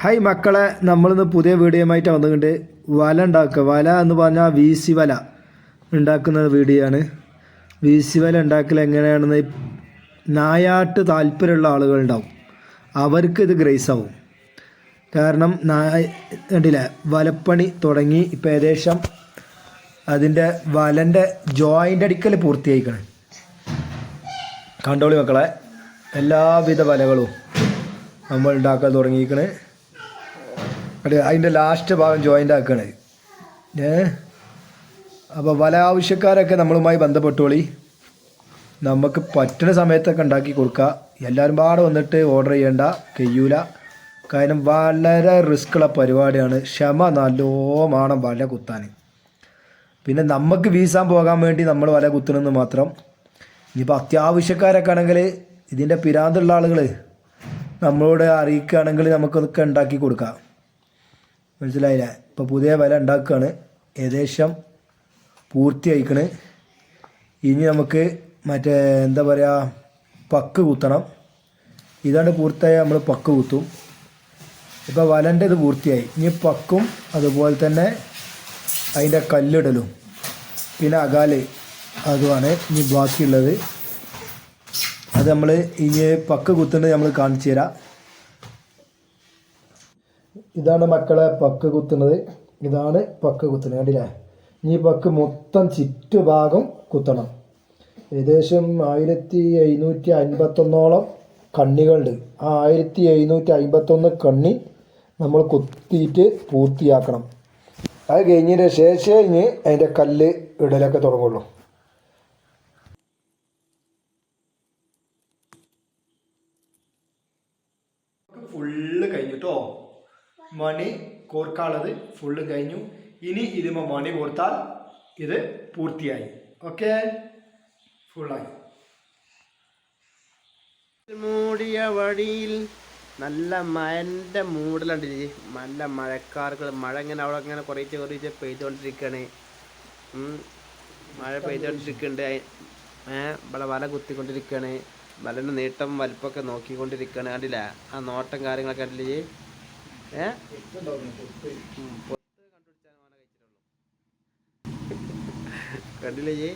Hi മക്കളെ നമ്മളിന്ന് പുതിയ വീഡിയോയുമായിട്ട് വന്നിട്ടുണ്ട്. വല ഉണ്ടാക്കുക. വല എന്ന് പറഞ്ഞാൽ വീസി വല ഉണ്ടാക്കുന്ന വീഡിയോ ആണ് സി വല ഉണ്ടാക്കൽ എങ്ങനെയാണെന്ന് നായാട്ട് താല്പര്യമുള്ള ആളുകളുണ്ടാവും അവർക്ക് ഇത് ഗ്രേസ് ആവും. കാരണം നായ കണ്ടില്ലേ? വലപ്പണി തുടങ്ങി ഇപ്പം ഏകദേശം അതിന്റെ വലന്റെ ജോയിന്റ് അടിക്കൽ പൂർത്തിയായിക്കണം. കണ്ടോളി മക്കളെ എല്ലാവിധ വലകളും നമ്മൾ ഉണ്ടാക്കാൻ തുടങ്ങിയിരിക്കണ്. അത് അതിന്റെ ലാസ്റ്റ് ഭാഗം ജോയിന്റ് ആക്കണേ. ഏ? അപ്പോൾ വല ആവശ്യക്കാരൊക്കെ നമ്മളുമായി ബന്ധപ്പെട്ടോളി. നമുക്ക് പറ്റുന്ന സമയത്തൊക്കെ ഉണ്ടാക്കി കൊടുക്കുക എല്ലാവരും പാടെ വന്നിട്ട് ഓർഡർ ചെയ്യേണ്ട കഴിയൂല. കാരണം വളരെ റിസ്ക്കുള്ള പരിപാടിയാണ്. ക്ഷമ നല്ലോണം വല കുത്താൻ. പിന്നെ നമുക്ക് വീസാൻ പോകാൻ വേണ്ടി നമ്മൾ വല കുത്തണമെന്ന് മാത്രം. ഇനിയിപ്പോൾ അത്യാവശ്യക്കാരൊക്കെ ആണെങ്കിൽ ഇതിന്റെ പിരാന്തുള്ള ആളുകൾ നമ്മളോട് അറിയിക്കുകയാണെങ്കിൽ നമുക്കതൊക്കെ ഉണ്ടാക്കി കൊടുക്കാം. മനസ്സിലായില്ലേ. ഇപ്പോൾ പുതിയ വില ഉണ്ടാക്കുകയാണ്. ഏകദേശം പൂർത്തിയായിക്കണ് ഇനി നമുക്ക് മറ്റേ എന്താ പറയുക പക്ക് കുത്തണം. ഇതാണ് പൂർത്തിയായ നമ്മൾ പക്ക് കുത്തും. ഇപ്പോൾ വലന്റെ ഇത് പൂർത്തിയായി. ഇനി പക്കും അതുപോലെ തന്നെ അതിന്റെ കല്ലിടലും. പിന്നെ അകാൽ അതുമാണ് ഇനി ബാക്കിയുള്ളത്. അത് നമ്മൾ ഇനി പക്ക് കുത്തുന്നത് നമ്മൾ കാണിച്ചു തരാം. ഇതാണ് മക്കളെ പക്ക് കുത്തുന്നത്. ഇതാണ് പക്ക് കുത്തുന്നത് കണ്ടില്ലേ? ഈ പക്ക് മൊത്തം ചുറ്റുഭാഗം കുത്തണം. ഏകദേശം ആയിരത്തി എഴുന്നൂറ്റി അൻപത്തൊന്നോളം കണ്ണികളുണ്ട്. ആ ആയിരത്തി എഴുന്നൂറ്റി അൻപത്തൊന്ന് കണ്ണി നമ്മൾ കുത്തിയിട്ട് പൂർത്തിയാക്കണം. അത് കഴിഞ്ഞതിന് ശേഷം ഇനി അതിന്റെ കല്ല് ഇടലൊക്കെ തുടങ്ങുള്ളൂ. ഫുള്ള് കഴിഞ്ഞിട്ടോ? മണി കോർക്കാനുള്ളത് ഫുള്ള് കഴിഞ്ഞു. ഇനി ഇതിമ മണി കോർത്താൽ ഇത് പൂർത്തിയായി. ഓക്കെ ഫുള്ളായി മൂടിയ വഴിയിൽ നല്ല മഴന്റെ മൂടലുണ്ട്. നല്ല മഴക്കാർക്ക് മഴ ഇങ്ങനെ അവിടെ ഇങ്ങനെ കുറേശ്ശെ കുറേശ്ശെ പെയ്തുകൊണ്ടിരിക്കുകയാണ് മഴ പെയ്തുകൊണ്ടിരിക്കുന്നുണ്ട് ഇവിടെ വല കുത്തിക്കൊണ്ടിരിക്കുകയാണ് വലന്റെ നീട്ടം വലിപ്പമൊക്കെ നോക്കിക്കൊണ്ടിരിക്കുകയാണ് കണ്ടില്ല? ആ നോട്ടം കാര്യങ്ങളൊക്കെ കണ്ടില്ലേ? കണ്ടില്ലേ